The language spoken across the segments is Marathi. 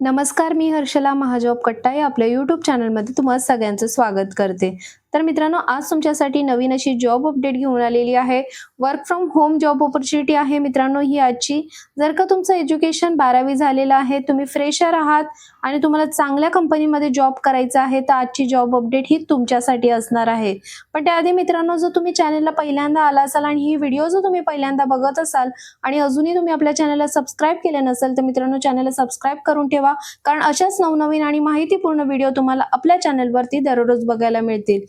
नमस्कार मी हर्षला महाजॉब कट्टाई आपल्या यूट्यूब चॅनलमध्ये तुम्हाला सगळ्यांचं स्वागत करते. तर मित्रांनो आज तुमच्यासाठी नवीन अशी जॉब अपडेट घेऊन आलेली आहे. Work from home job opportunity आहे मित्रांनो ही आजची. जर का तुमचं एज्युकेशन बारावी झालेलं आहे तुम्ही फ्रेशर आहात आणि तुम्हाला चांगल्या कंपनीमध्ये जॉब करायचा आहे तर आजची जॉब अपडेट ही तुमच्यासाठी असणार आहे. पण त्याआधी मित्रांनो जर तुम्ही चॅनलला पहिल्यांदा आला असाल आणि ही व्हिडिओ जर तुम्ही पहिल्यांदा बघत असाल आणि अजूनही तुम्ही आपल्या चॅनलला सबस्क्राईब केले नसेल तर मित्रांनो चॅनलला सबस्क्राईब करून ठेवा. कारण अशाच नवनवीन आणि माहितीपूर्ण व्हिडिओ तुम्हाला आपल्या चॅनलवरती दररोज बघायला मिळतील.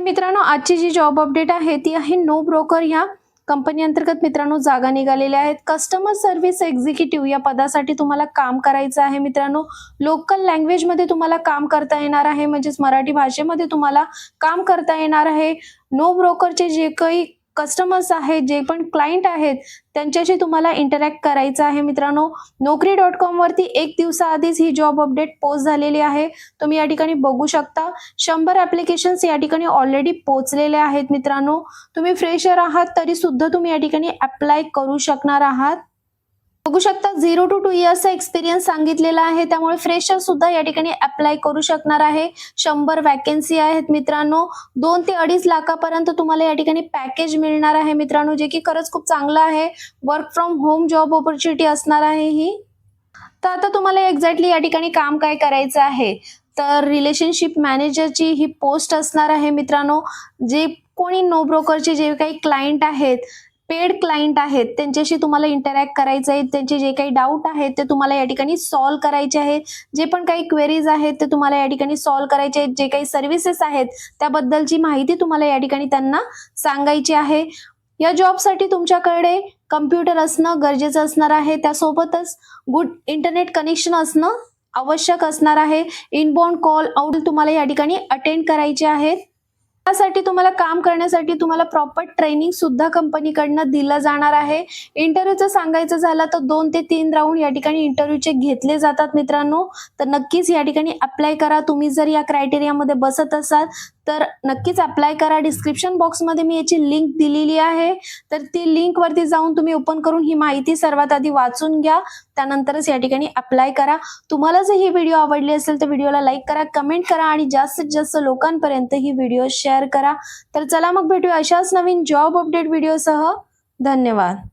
तर मित्रांनो आजची जी जॉब अपडेट आहे ती आहे नो ब्रोकर ह्या कंपनी अंतर्गत. मित्रांनो जागा निघालेल्या आहेत. कस्टमर सर्व्हिस एक्झिक्युटिव्ह या पदासाठी तुम्हाला काम करायचं आहे मित्रांनो. लोकल लँग्वेजमध्ये तुम्हाला काम करता येणार आहे म्हणजेच मराठी भाषेमध्ये तुम्हाला काम करता येणार आहे. नो ब्रोकरचे जे काही कस्टमर्स आहेत जे पण क्लायंट आहेत त्यांच्याशी तुम्हाला इंटरॅक्ट करायचं आहे मित्रांनो. नोकरी डॉट कॉमवरती एक दिवसाआधीच ही जॉब अपडेट पोस्ट झालेली आहे. तुम्ही या ठिकाणी बघू शकता. शंभर ॲप्लिकेशन्स या ठिकाणी ऑलरेडी पोचलेले आहेत मित्रांनो. तुम्ही फ्रेशर आहात तरी सुद्धा तुम्ही या ठिकाणी अप्लाय करू शकणार आहात. बघू शकता झिरो टू टू इयर्सचा एक्सपिरियन्स सांगितलेला आहे. त्यामुळे फ्रेशर सुद्धा या ठिकाणी अप्लाय करू शकणार आहे. शंभर वॅकन्सी आहेत मित्रांनो. दोन ते अडीच लाखापर्यंत तुम्हाला या ठिकाणी पॅकेज मिळणार आहे मित्रांनो जे की खरंच खूप चांगलं आहे. Work from home job opportunity असणार आहे ही. तर आता तुम्हाला एक्झॅक्टली या ठिकाणी काम काय करायचं आहे? तर रिलेशनशिप मॅनेजरची ही पोस्ट असणार आहे मित्रांनो. जे कोणी नो ब्रोकरचे जे काही क्लायंट आहेत पेड क्लायंट आहेत त्यांच्याशी तुम्हाला इंटरॅक्ट करायचं आहे त्यांचे जे काही डाऊट आहेत ते तुम्हाला या ठिकाणी सॉल्व करायचे आहेत. जे पण काही क्वेरीज आहेत ते तुम्हाला या ठिकाणी सॉल्व्ह करायचे आहेत. जे काही सर्व्हिसेस आहेत त्याबद्दलची माहिती तुम्हाला या ठिकाणी त्यांना सांगायची आहे. या जॉबसाठी तुमच्याकडे कम्प्युटर असणं गरजेचं असणार आहे. त्यासोबतच गुड इंटरनेट कनेक्शन असणं आवश्यक असणार आहे. इनबाउंड कॉल आउट तुम्हाला या ठिकाणी अटेंड करायचे आहेत. त्यासाठी तुम्हाला काम करण्यासाठी तुम्हाला प्रॉपर ट्रेनिंग सुद्धा कंपनीकडनं दिलं जाणार आहे. इंटरव्ह्यूचं सांगायचं झालं तर दोन ते तीन राऊंड या ठिकाणी इंटरव्ह्यूचे घेतले जातात मित्रांनो. तर नक्कीच या ठिकाणी अप्लाय करा. तुम्ही जर या क्रायटेरियामध्ये बसत असाल तर नक्कीच अप्लाय करा. डिस्क्रिप्शन बॉक्समध्ये मी याची लिंक दिलेली आहे. तर ती लिंकवरती जाऊन तुम्ही ओपन करून ही माहिती सर्वात आधी वाचून घ्या. त्यानंतरच या ठिकाणी अप्लाय करा. तुम्हाला जर ही व्हिडिओ आवडली असेल तर व्हिडिओला लाईक करा कमेंट करा आणि जास्तीत जास्त लोकांपर्यंत ही व्हिडिओ शेअर करा. तर चला मग भेटूया अशाच नवीन जॉब अपडेट व्हिडिओसह धन्यवाद.